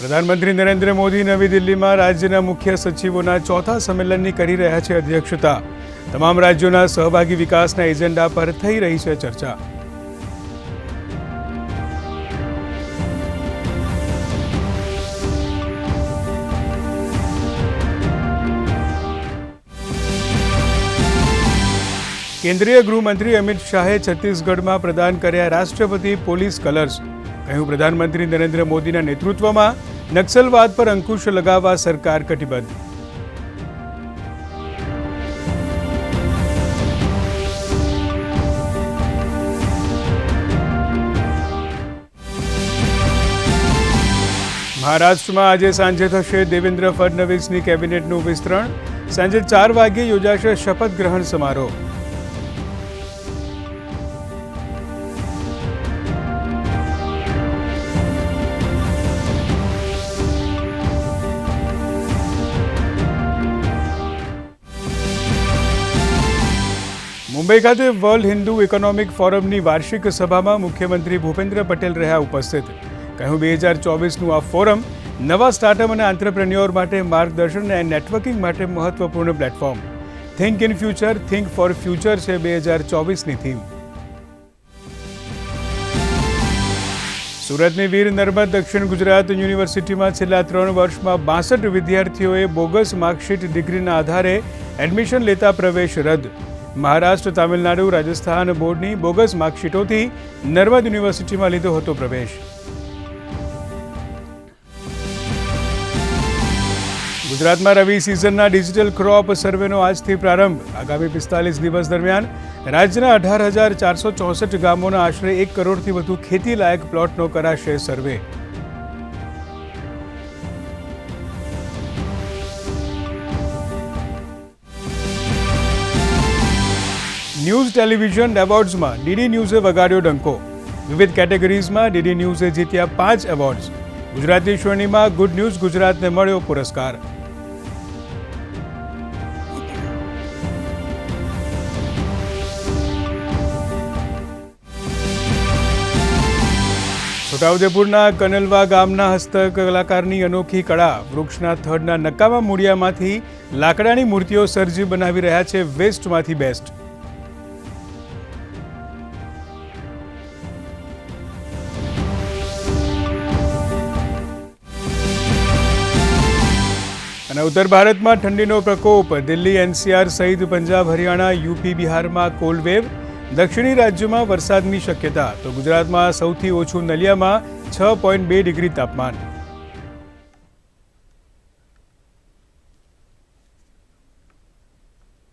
પ્રધાનમંત્રી નરેન્દ્ર મોદી નવી દિલ્હીમાં રાજ્યના મુખ્ય સચિવોના ચોથા સંમેલનની કરી રહ્યા છે અધ્યક્ષતા. તમામ રાજ્યોના સહભાગી વિકાસના એજન્ડા પર થઈ રહી છે ચર્ચા. કેન્દ્રીય ગૃહમંત્રી અમિત શાહે છત્તીસગઢમાં પ્રદાન કર્યા રાષ્ટ્રપતિ પોલીસ કલર્સ. કહ્યું, પ્રધાનમંત્રી નરેન્દ્ર મોદીના નેતૃત્વમાં નક્સલવાદ પર અંકુશ લગાવવા સરકાર કટિબદ્ધ. મહારાષ્ટ્રમાં આજે સાંજે થશે દેવેન્દ્ર ફડણવીસની કેબિનેટનું વિસ્તરણ. સાંજે ચાર વાગ્યે યોજાશે શપથ ગ્રહણ સમારોહ. મુંબઈ ખાતે વર્લ્ડ હિન્દુ ઇકોનોમિક ફોરમની વાર્ષિક સભામાં મુખ્યમંત્રી ભૂપેન્દ્ર પટેલ રહ્યા ઉપસ્થિત. કહ્યું, બે હજાર ચોવીસનું આ ફોરમ નવા સ્ટાર્ટઅપ અને આંતરપ્રેન્યોર માટે માર્ગદર્શન અને નેટવર્કિંગ માટે મહત્વપૂર્ણ platform. Think in future think for future છે બે હજાર ચોવીસની થીમ. સુરતની વીર નર્મદ દક્ષિણ ગુજરાત યુનિવર્સિટીમાં છેલ્લા ત્રણ વર્ષમાં બાસઠ વિદ્યાર્થીઓએ બોગસ માર્કશીટ ડિગ્રીના આધારે એડમિશન લેતા પ્રવેશ રદ. મહારાષ્ટ્ર, તામિલનાડુ, રાજસ્થાન બોર્ડની બોગસ માર્કશીટોથી નર્મદ યુનિવર્સિટીમાં લીધો હતો પ્રવેશ. ગુજરાતમાં રવિ સિઝનના ડિજિટલ ક્રોપ સર્વેનો આજથી પ્રારંભ. આગામી પિસ્તાલીસ દિવસ દરમિયાન રાજ્યના અઢાર હજાર ચારસો ચોસઠ ગામોના આશરે એક કરોડથી વધુ ખેતીલાયક પ્લોટનો કરાશે સર્વે. ન્યૂઝ ટેલિવિઝન એવોર્ડ્સમાં ડીડી ન્યૂઝે વગાડ્યો ડંકો. વિવિધ કેટેગરીઝમાં ડીડી ન્યૂઝે જીત્યા પાંચ એવોર્ડ્સ. ગુજરાતી શ્રેણીમાં ગુડ ન્યૂઝ ગુજરાતને મળ્યો પુરસ્કાર. છોટાઉદેપુરના કનલવા ગામના હસ્તકલાકારની અનોખી કળા વૃક્ષના થડના નકામા મૂળિયામાંથી લાકડાની મૂર્તિઓ સર્જી બનાવી રહ્યા છે વેસ્ટમાંથી બેસ્ટ. અને ઉત્તર ભારતમાં ઠંડીનો પ્રકોપ. દિલ્હી, એનસીઆર સહિત પંજાબ, હરિયાણા, યુપી, બિહારમાં કોલ્ડવેવ દક્ષિણી રાજ્યોમાં વરસાદની શક્યતા. તો ગુજરાતમાં સૌથી ઓછું નલિયામાં છ પોઈન્ટ બે ડિગ્રી તાપમાન.